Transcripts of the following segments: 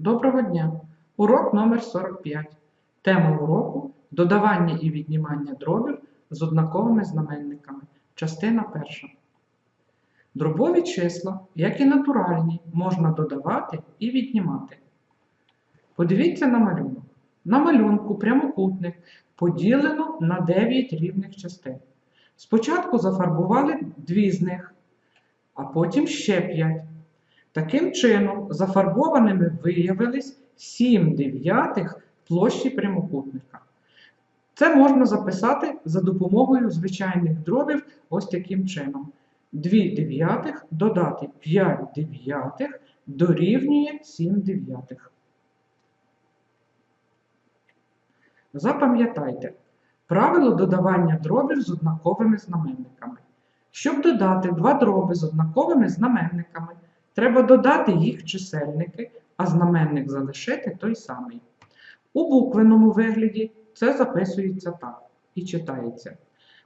Доброго дня! Урок номер 45. Тема уроку додавання і віднімання дробів з однаковими знаменниками. Частина перша. Дробові числа, як і натуральні, можна додавати і віднімати. Подивіться на малюнок. На малюнку прямокутник поділено на 9 рівних частин. Спочатку зафарбували дві з них, а потім ще 5. Таким чином, зафарбованими виявились 7 дев'ятих площі прямокутника. Це можна записати за допомогою звичайних дробів ось таким чином. 2 дев'ятих додати 5 дев'ятих дорівнює 7 дев'ятих. Запам'ятайте, правило додавання дробів з однаковими знаменниками. Щоб додати два дроби з однаковими знаменниками, Треба додати їх чисельники, а знаменник залишити той самий. У буквеному вигляді це записується так і читається.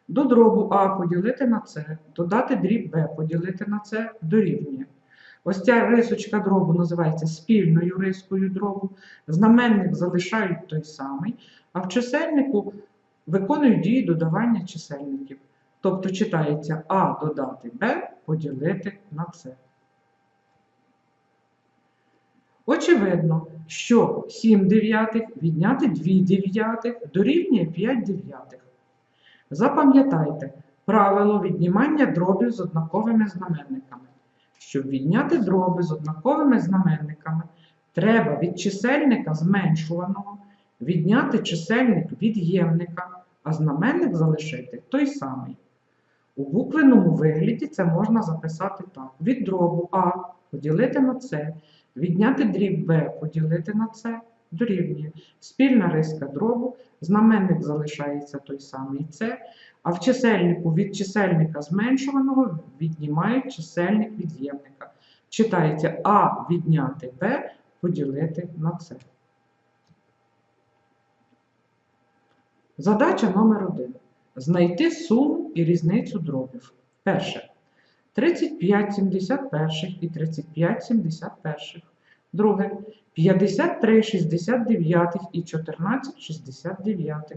До дробу А поділити на С, додати дріб Б поділити на С дорівнює. Ось ця рисочка дробу називається спільною рискою дробу. Знаменник залишають той самий, а в чисельнику виконують дії додавання чисельників. Тобто читається А додати Б поділити на С. Очевидно, що 7 дев'ятих відняти 2 дев'ятих дорівнює 5 дев'ятих. Запам'ятайте правило віднімання дробів з однаковими знаменниками. Щоб відняти дроби з однаковими знаменниками, треба від чисельника зменшуваного відняти чисельник від'ємника, а знаменник залишити той самий. У буквеному вигляді це можна записати так: від дробу А поділити на С Відняти дріб b поділити на c дорівнює. Спільна риска дробу, знаменник залишається той самий c, а в чисельнику від чисельника зменшуваного віднімають чисельник від'ємника. Читається А відняти b поділити на c. Задача номер 1. Знайти суму і різницю дробів. Перше. 35 71 і 35 71. Друге. 53 69 і 14 69.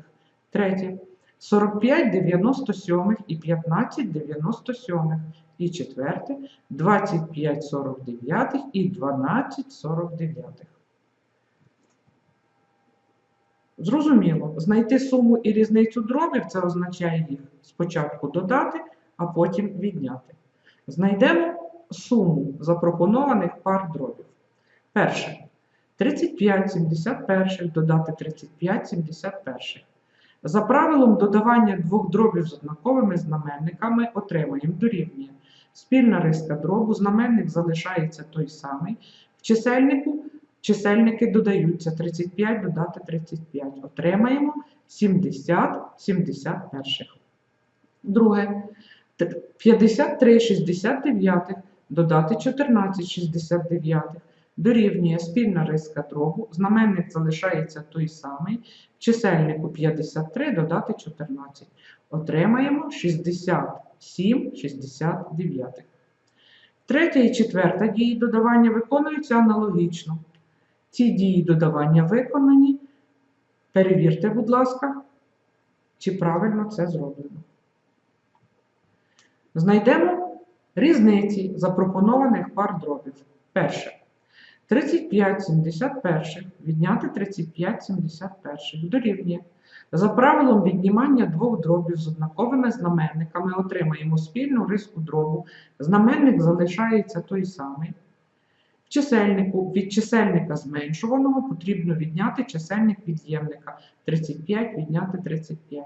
Третє. 45 97 і 15 97. І четверте. 25 49 і 12 49. Зрозуміло, знайти суму і різницю дробів це означає їх спочатку додати, а потім відняти. Знайдемо суму запропонованих пар дробів. Перше. 35 71 додати 35 71. За правилом додавання двох дробів з однаковими знаменниками отримаємо дорівнює. Спільна риска дробу, знаменник залишається той самий. В чисельнику чисельники додаються 35 додати 35. Отримаємо 70 71. Друге. 53 69 додати 14 69 дорівнює спільна риска дробу, знаменник залишається той самий, чисельнику 53 додати 14. Отримаємо 67 69. Третя і четверта дії додавання виконуються аналогічно. Ці дії додавання виконані. Перевірте, будь ласка, чи правильно це зроблено. Знайдемо різниці запропонованих пар дробів. Перше. 35 71 відняти 35 71 дорівнює. За правилом віднімання двох дробів з однаковими знаменниками отримаємо спільну риску дробу. Знаменник залишається той самий. В чисельнику від чисельника зменшуваного потрібно відняти чисельник від'ємника 35 відняти 35.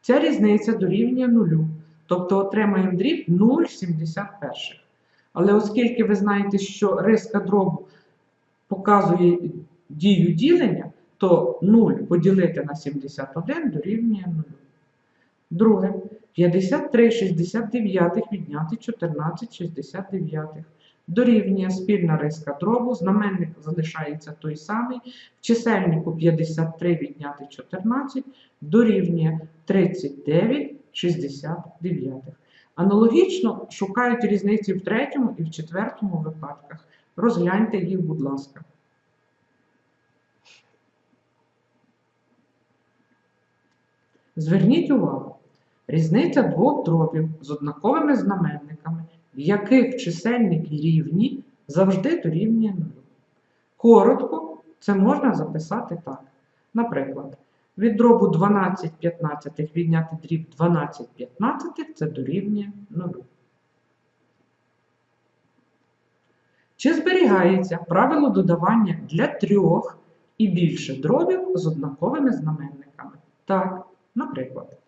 Ця різниця дорівнює нулю. Тобто отримаємо дріб 0,71. Але оскільки ви знаєте, що риска дробу показує дію ділення, то 0 поділити на 71 дорівнює 0. Друге, 53 69 відняти 14 69. Дорівнює спільна риска дробу, знаменник залишається той самий. В чисельнику 53 відняти 14 дорівнює 39 69. Аналогічно шукають різниці в третьому і в четвертому випадках. Розгляньте їх, будь ласка. Зверніть увагу, різниця двох дробів з однаковими знаменниками, в яких чисельники рівні, завжди дорівнює нулю. Коротко це можна записати так. Наприклад, від дробу 12 15 відняти дріб 12 15 це дорівнює 0. Чи зберігається правило додавання для трьох і більше дробів з однаковими знаменниками? Так, наприклад.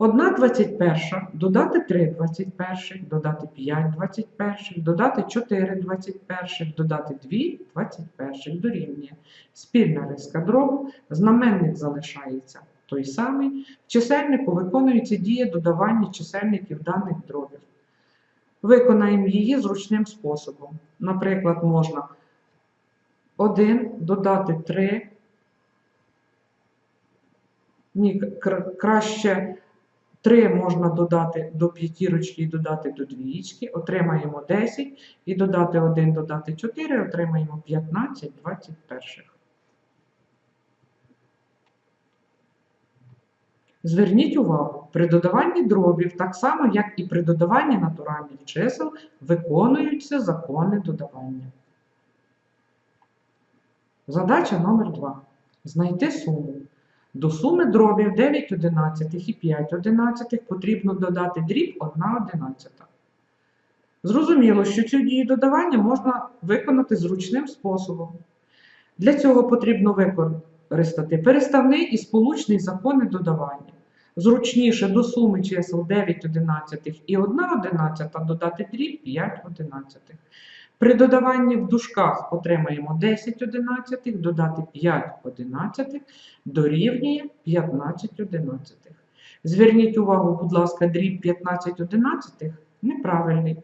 1 21 додати 3 21, додати 5 21, додати 4 21, додати 2 21 дорівнює. Спільна риска дробу, знаменник залишається той самий. В чисельнику виконується дія додавання чисельників даних дробів. Виконаємо її зручним способом. Наприклад, можна 1 додати 3. Ні, кра- краще 3 можна додати до п'ятірочки і додати до двієчки. Отримаємо 10 і додати 1, додати 4, отримаємо 15 21. Зверніть увагу, при додаванні дробів, так само як і при додаванні натуральних чисел, виконуються закони додавання. Задача номер 2. Знайти суму. До суми дробів 9 одинадцятих і 5 одинадцятих потрібно додати дріб 1 одинадцята. Зрозуміло, що цю дію додавання можна виконати зручним способом. Для цього потрібно використати переставний і сполучний закони додавання. Зручніше до суми чисел 9 одинадцятих і 1 одинадцята додати дріб 5 одинадцятих. При додаванні в дужках отримаємо 10 одинадцятих, додати 5 одинадцятих дорівнює 15 одинадцятих. Зверніть увагу, будь ласка, дріб 15 одинадцятих неправильний.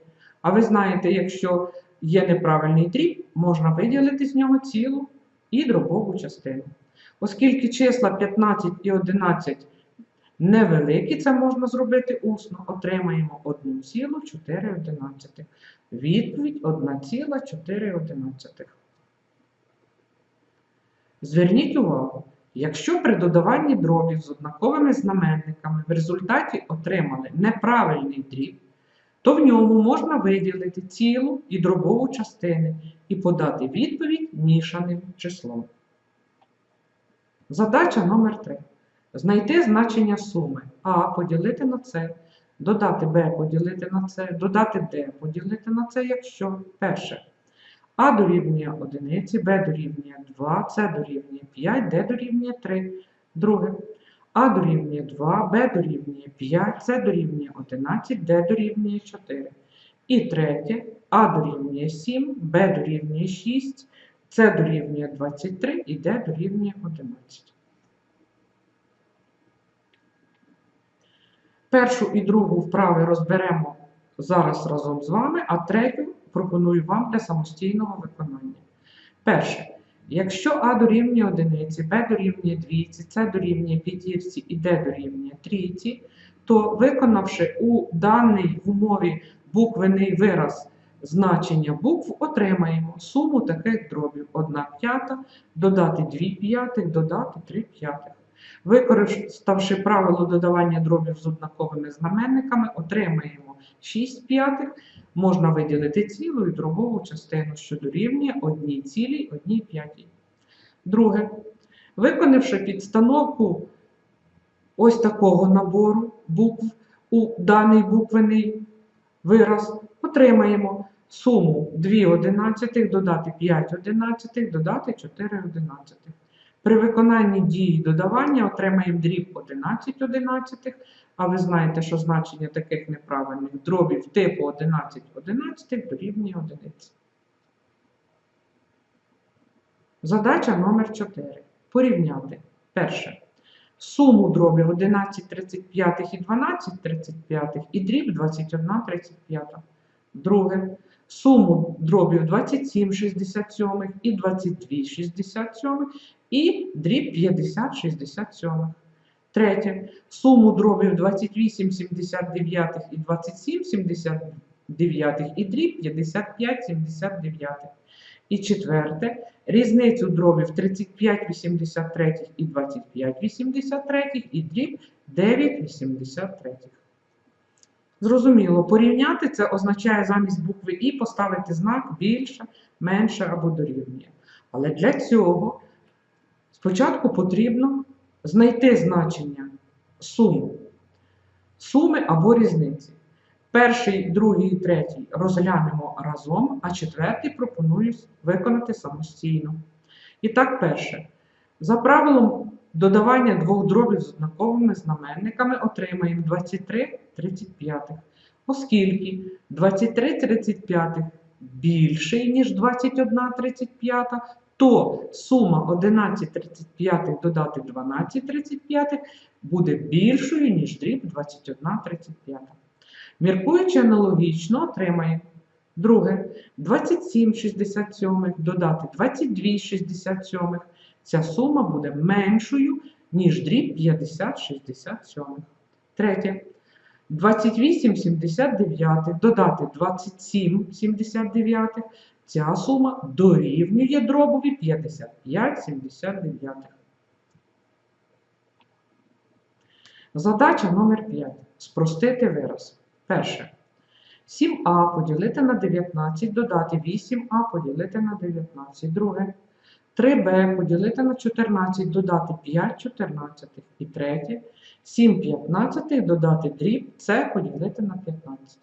А ви знаєте, якщо є неправильний дріб, можна виділити з нього цілу і дробову частину. Оскільки числа 15 і 11 невеликі, це можна зробити усно, отримаємо 1,4. Відповідь 1,4. Зверніть увагу, якщо при додаванні дробів з однаковими знаменниками в результаті отримали неправильний дріб, то в ньому можна виділити цілу і дробову частини і подати відповідь мішаним числом. Задача номер 3. Знайти значення суми А поділити на С, додати Б поділити на С, додати Д поділити на С, якщо перше. А дорівнює 1, Б дорівнює 2, С дорівнює 5, Д дорівнює 3. Друге. А дорівнює 2, Б дорівнює 5, С дорівнює 11, Д дорівнює 4. І третє. А дорівнює 7, Б дорівнює 6, С дорівнює 23 і Д дорівнює 11. Першу і другу вправи розберемо зараз разом з вами, а третю пропоную вам для самостійного виконання. Перше. Якщо А дорівнює одиниці, Б дорівнює двійці, С дорівнює п'ятірці і Д дорівнює трійці, то виконавши у даний в умові буквений вираз значення букв, отримаємо суму таких дробів 1 п'ята, додати 2 п'ятих, додати 3 п'ятих. Використавши правило додавання дробів з однаковими знаменниками, отримаємо 6 п'ятих, можна виділити цілу і дробову частину, що дорівнює 1 цілій 1 п'ятій. Друге. Виконавши підстановку ось такого набору букв у даний буквений вираз, отримаємо суму 2 одинадцятих, додати 5 одинадцятих, додати 4 одинадцятих. При виконанні дії додавання отримаємо дріб 11 одинадцятих, а ви знаєте, що значення таких неправильних дробів типу 11 одинадцятих дорівнює одиниці. Задача номер 4. Порівняти. Перше. Суму дробів 11 35 і 12 35 і дріб 21 35. Друге. Суму дробів 27 67 і 22 67 і дріб 50 67. Третє. Суму дробів 28 79 і 27 79 і дріб 55 79. І четверте, різницю дробів 35 83 і 25 83 і дріб 9 83. Зрозуміло, порівняти це означає замість букви І поставити знак більше, менше або дорівнює. Але для цього спочатку потрібно знайти значення сум, суми або різниці. Перший, другий третій розглянемо разом, а четвертий пропоную виконати самостійно. І так, перше. За правилом додавання двох дробів з однаковими знаменниками отримаємо 23 35. Оскільки 23 35 більший, ніж 21 35, то сума 11 35 додати 12 35 буде більшою, ніж дріб 21 35. Міркуючи аналогічно, отримаємо. Друге, 27 67 додати 22 67. Ця сума буде меншою, ніж дріб 50 67. Третє. 28 79 додати 27 79. Ця сума дорівнює дробові 55 79. Задача номер 5. Спростити вираз. Перше. 7а поділити на 19, додати 8а поділити на 19. Друге. 3b поділити на 14, додати 5 14. І третє. 7 15 додати дріб С поділити на 15.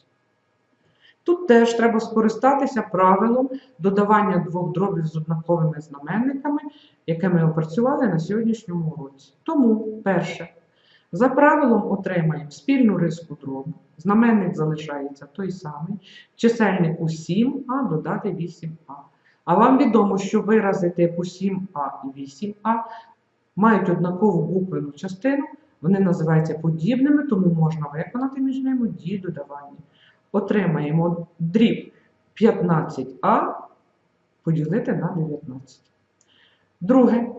Тут теж треба скористатися правилом додавання двох дробів з однаковими знаменниками, яке ми опрацювали на сьогоднішньому уроці. Тому, перше, за правилом отримаємо спільну риску дробу. Знаменник залишається той самий. В чисельнику 7а додати 8а. А вам відомо, що вирази типу 7а і 8а мають однакову буквену частину, вони називаються подібними, тому можна виконати між ними дію додавання. Отримаємо дріб 15а поділити на 19. Друге.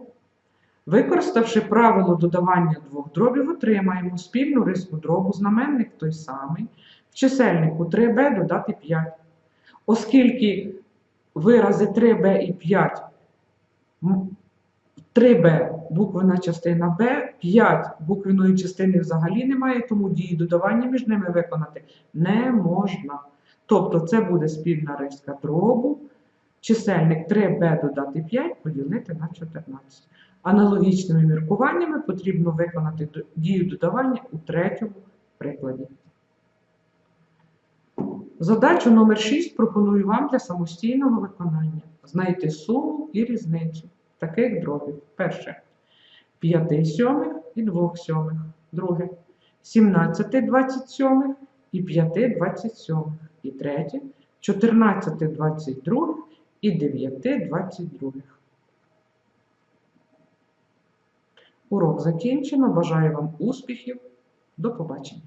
Використавши правило додавання двох дробів, отримаємо спільну риску дробу, знаменник той самий, в чисельнику 3b додати 5. Оскільки вирази 3b і 5, 3b буквена частина b, 5 буквеної частини взагалі немає, тому дії додавання між ними виконати не можна. Тобто це буде спільна риска дробу, чисельник 3b додати 5 поділити на 14. Аналогічними міркуваннями потрібно виконати дію додавання у третьому прикладі. Задачу номер 6 пропоную вам для самостійного виконання. Знайти суму і різницю таких дробів. Перше. 5 сьомих і 2 сьомих. Друге. 17 27 і 5 27. І третє. 14 22 і 9 22. Урок закінчено. Бажаю вам успіхів. До побачення.